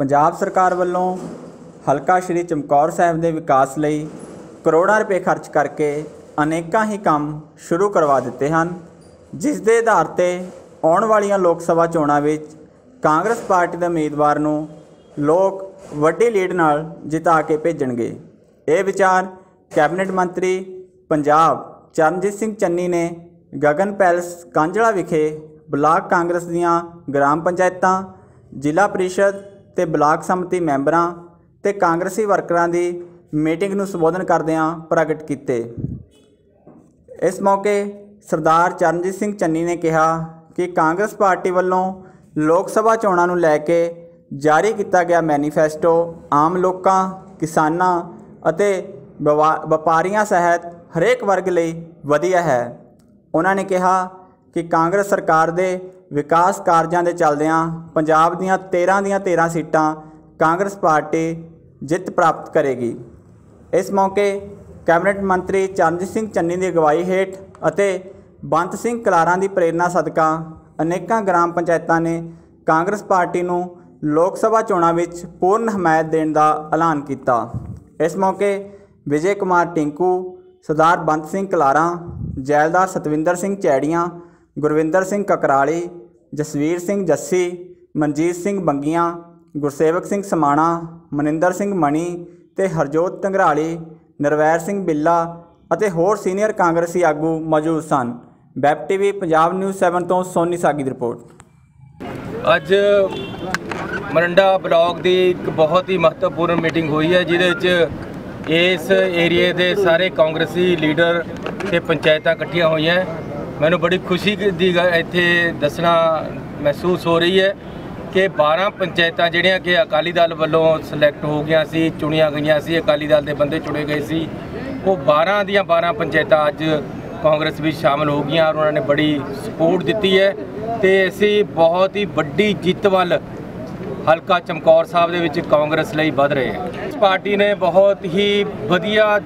ਪੰਜਾਬ ਸਰਕਾਰ ਵੱਲੋਂ ਹਲਕਾ ਸ਼੍ਰੀ ਚਮਕੌਰ ਸਾਹਿਬ ਦੇ ਵਿਕਾਸ ਲਈ ਕਰੋੜਾਂ ਰੁਪਏ ਖਰਚ ਕਰਕੇ ਅਨੇਕਾਂ ਹੀ ਕੰਮ ਸ਼ੁਰੂ ਕਰਵਾ ਦਿੱਤੇ ਹਨ, ਜਿਸ ਦੇ ਆਧਾਰ ਤੇ ਆਉਣ ਵਾਲੀਆਂ ਲੋਕ ਸਭਾ ਚੋਣਾਂ ਵਿੱਚ ਕਾਂਗਰਸ ਪਾਰਟੀ ਦੇ ਉਮੀਦਵਾਰ ਨੂੰ ਲੋਕ ਵੱਡੀ ਲੀਡ ਨਾਲ ਜਿਤਾ ਕੇ ਭੇਜਣਗੇ। ਇਹ ਵਿਚਾਰ ਕੈਬਨਿਟ ਮੰਤਰੀ ਪੰਜਾਬ ਚਰਨਜੀਤ ਸਿੰਘ ਚੰਨੀ ਨੇ ਗਗਨ ਪੈਲਸ ਕਾਂਝਲਾ ਵਿਖੇ ਬਲਾਕ ਕਾਂਗਰਸ ਦੀਆਂ ਗ੍ਰਾਮ ਪੰਚਾਇਤਾਂ, ਜ਼ਿਲ੍ਹਾ ਪ੍ਰੀਸ਼ਦ ਤੇ ਬਲਾਕ ਸੰਮਤੀ ਮੈਂਬਰਾਂ ਤੇ ਕਾਂਗਰਸੀ ਵਰਕਰਾਂ ਦੀ ਮੀਟਿੰਗ ਨੂੰ ਸੰਬੋਧਨ ਕਰਦਿਆਂ ਪ੍ਰਗਟ ਕੀਤੇ। ਇਸ ਮੌਕੇ ਸਰਦਾਰ ਚਰਨਜੀਤ ਸਿੰਘ ਚੰਨੀ ਨੇ ਕਿਹਾ ਕਿ ਕਾਂਗਰਸ ਪਾਰਟੀ ਵੱਲੋਂ ਲੋਕ ਸਭਾ ਚੋਣਾਂ ਨੂੰ ਲੈ ਕੇ ਜਾਰੀ ਕੀਤਾ ਗਿਆ ਮੈਨੀਫੈਸਟੋ ਆਮ ਲੋਕਾਂ, ਕਿਸਾਨਾਂ ਅਤੇ ਵਪਾਰੀਆਂ ਸਹਿਤ ਹਰੇਕ ਵਰਗ ਲਈ ਵਧੀਆ ਹੈ। ਉਹਨਾਂ ਨੇ ਕਿਹਾ ਕਿ ਕਾਂਗਰਸ ਸਰਕਾਰ ਦੇ ਵਿਕਾਸ ਕਾਰਜਾਂ ਦੇ ਚੱਲਦਿਆਂ ਪੰਜਾਬ ਦੀਆਂ 13 ਦੀਆਂ 13 ਸੀਟਾਂ ਕਾਂਗਰਸ ਪਾਰਟੀ ਜਿੱਤ ਪ੍ਰਾਪਤ ਕਰੇਗੀ। ਇਸ ਮੌਕੇ ਕੈਬਨਿਟ ਮੰਤਰੀ ਚਰਨਜੀਤ ਸਿੰਘ ਚੰਨੀ ਦੀ ਅਗਵਾਈ ਹੇਠ ਅਤੇ ਬੰਤ ਸਿੰਘ ਕਲਾਰਾਂ ਦੀ ਪ੍ਰੇਰਣਾ ਸਦਕਾ ਅਨੇਕਾਂ ਗ੍ਰਾਮ ਪੰਚਾਇਤਾਂ ਨੇ ਕਾਂਗਰਸ ਪਾਰਟੀ ਨੂੰ ਲੋਕ ਸਭਾ ਚੋਣਾਂ ਵਿੱਚ ਪੂਰਨ ਹਮਾਇਤ ਦੇਣ ਦਾ ਐਲਾਨ ਕੀਤਾ। ਇਸ ਮੌਕੇ ਵਿਜੇ ਕੁਮਾਰ ਟਿੰਕੂ, ਸਰਦਾਰ ਬੰਤ ਸਿੰਘ ਕਲਾਰਾਂ, ਜੈਲਦਾਰ ਸਤਵਿੰਦਰ ਸਿੰਘ ਚੈੜੀਆਂ ਗੁਰਵਿੰਦਰ ਸਿੰਘ ਕਕਰਾਲੀ, ਜਸਵੀਰ ਸਿੰਘ ਜੱਸੀ, ਮਨਜੀਤ ਸਿੰਘ ਬੰਗੀਆਂ, ਗੁਰਸੇਵਕ ਸਿੰਘ ਸਮਾਣਾ, ਮਨਿੰਦਰ ਸਿੰਘ ਮਣੀ ਤੇ ਹਰਜੋਤ ਟੰਗਰਾਲੀ, ਨਰਵੈਰ ਸਿੰਘ ਬਿੱਲਾ ਅਤੇ ਹੋਰ ਸੀਨੀਅਰ ਕਾਂਗਰਸੀ ਆਗੂ ਮੌਜੂਦ ਸਨ। ਵੈਬ ਟੀਵੀ, ਪੰਜਾਬ ਨਿਊਜ਼ 7 ਤੋਂ ਸੋਨੀ ਸਾਗੀ ਦੀ ਰਿਪੋਰਟ। ਅੱਜ ਮਰੰਡਾ ਬਲਾਕ ਦੀ ਇੱਕ ਬਹੁਤ ਹੀ ਮਹੱਤਵਪੂਰਨ ਮੀਟਿੰਗ ਹੋਈ ਹੈ, ਜਿਹਦੇ ਵਿੱਚ ਇਸ ਏਰੀਏ ਦੇ ਸਾਰੇ ਕਾਂਗਰਸੀ ਲੀਡਰ ਤੇ ਪੰਚਾਇਤਾਂ ਇਕੱਠੀਆਂ ਹੋਈਆਂ। ਮੈਨੂੰ ਬੜੀ ਖੁਸ਼ੀ ਦੀ ਗੱਲ ਇੱਥੇ ਦੱਸਣਾ ਮਹਿਸੂਸ ਹੋ ਰਹੀ ਹੈ ਕਿ 12 ਪੰਚਾਇਤਾਂ ਜਿਹੜੀਆਂ ਕਿ ਅਕਾਲੀ ਦਲ ਵੱਲੋਂ ਸਿਲੈਕਟ ਹੋ ਗਈਆਂ ਸੀ, ਚੁਣੀਆਂ ਗਈਆਂ ਸੀ, ਅਕਾਲੀ ਦਲ ਦੇ ਬੰਦੇ ਚੁਣੇ ਗਏ ਸੀ, ਉਹ 12 ਦੀਆਂ 12 ਪੰਚਾਇਤਾਂ ਅੱਜ ਕਾਂਗਰਸ ਵਿੱਚ ਸ਼ਾਮਲ ਹੋ ਗਈਆਂ ਔਰ ਉਹਨਾਂ ਨੇ ਬੜੀ ਸਪੋਰਟ ਦਿੱਤੀ ਹੈ ਤੇ ਅਸੀਂ ਬਹੁਤ ਹੀ ਵੱਡੀ ਜਿੱਤ ਵੱਲ ਹਲਕਾ ਚਮਕੌਰ ਸਾਹਿਬ ਦੇ ਵਿੱਚ ਕਾਂਗਰਸ ਲਈ ਵਧ ਰਹੇ ਹਾਂ। ਇਸ ਪਾਰਟੀ ਨੇ ਬਹੁਤ ਹੀ ਵਧੀਆ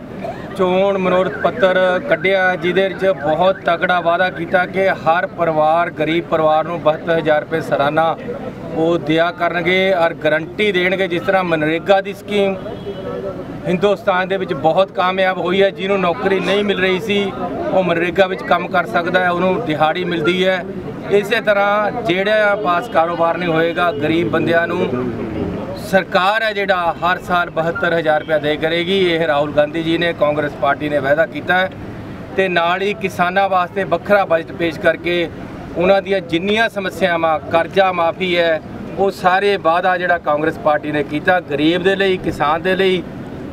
ਚੋਣ ਮਨੋਰਥ ਪੱਤਰ ਕੱਢਿਆ, ਜਿਹਦੇ ਵਿੱਚ ਬਹੁਤ ਤਕੜਾ ਵਾਅਦਾ ਕੀਤਾ ਕਿ ਹਰ ਪਰਿਵਾਰ, ਗਰੀਬ ਪਰਿਵਾਰ ਨੂੰ 72000 ਰੁਪਏ ਸਾਲਾਨਾ ਉਹ ਦਿਆ ਕਰਨਗੇ ਔਰ ਗਰੰਟੀ ਦੇਣਗੇ ਜਿਸ ਤਰ੍ਹਾਂ ਮਨਰੇਗਾ ਦੀ ਸਕੀਮ ਹਿੰਦੁਸਤਾਨ ਦੇ ਵਿੱਚ ਬਹੁਤ ਕਾਮਯਾਬ ਹੋਈ ਹੈ, ਜਿਹਨੂੰ ਨੌਕਰੀ ਨਹੀਂ ਮਿਲ ਰਹੀ ਸੀ, ਉਹ ਮਨਰੇਗਾ ਵਿੱਚ ਕੰਮ ਕਰ ਸਕਦਾ ਹੈ, ਉਹਨੂੰ ਦਿਹਾੜੀ ਮਿਲਦੀ ਹੈ। ਇਸੇ ਤਰ੍ਹਾਂ ਜਿਹੜਾ ਪਾਸ ਕਾਰੋਬਾਰ ਨਹੀਂ ਹੋਏਗਾ, ਗਰੀਬ ਬੰਦਿਆਂ ਨੂੰ ਸਰਕਾਰ ਹੈ ਜਿਹੜਾ ਹਰ ਸਾਲ 72000 ਰੁਪਏ ਦੇ ਕਰੇਗੀ। ਇਹ ਰਾਹੁਲ ਗਾਂਧੀ ਜੀ ਨੇ ਕਾਂਗਰਸ ਪਾਰਟੀ ਨੇ ਵਾਅਦਾ ਕੀਤਾ ਹੈ ਤੇ ਨਾਲ ਹੀ ਕਿਸਾਨਾਂ ਵਾਸਤੇ ਵੱਖਰਾ ਬਜਟ ਪੇਸ਼ ਕਰਕੇ ਉਹਨਾਂ ਦੀਆਂ ਜਿੰਨੀਆਂ ਸਮੱਸਿਆਵਾਂ, ਕਰਜ਼ਾ ਮਾਫੀ ਹੈ, ਉਹ ਸਾਰੇ ਵਾਅਦਾ ਜਿਹੜਾ ਕਾਂਗਰਸ ਪਾਰਟੀ ਨੇ ਕੀਤਾ ਗਰੀਬ ਦੇ ਲਈ, ਕਿਸਾਨ ਦੇ ਲਈ,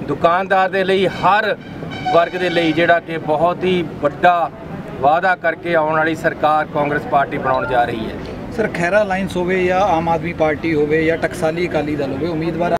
ਦੁਕਾਨਦਾਰ ਦੇ ਲਈ, ਹਰ ਵਰਗ ਦੇ ਲਈ ਜਿਹੜਾ ਕਿ ਬਹੁਤ ਹੀ ਵੱਡਾ ਵਾਅਦਾ ਕਰਕੇ ਆਉਣ ਵਾਲੀ ਸਰਕਾਰ ਕਾਂਗਰਸ ਪਾਰਟੀ ਬਣਾਉਣ ਜਾ ਰਹੀ ਹੈ। ਸਰ ਖੈਰਾ ਅਲਾਈਅੰਸ ਹੋਵੇ ਜਾਂ ਆਮ ਆਦਮੀ ਪਾਰਟੀ ਹੋਵੇ ਜਾਂ ਟਕਸਾਲੀ ਅਕਾਲੀ ਦਲ ਹੋਵੇ, ਉਮੀਦਵਾਰ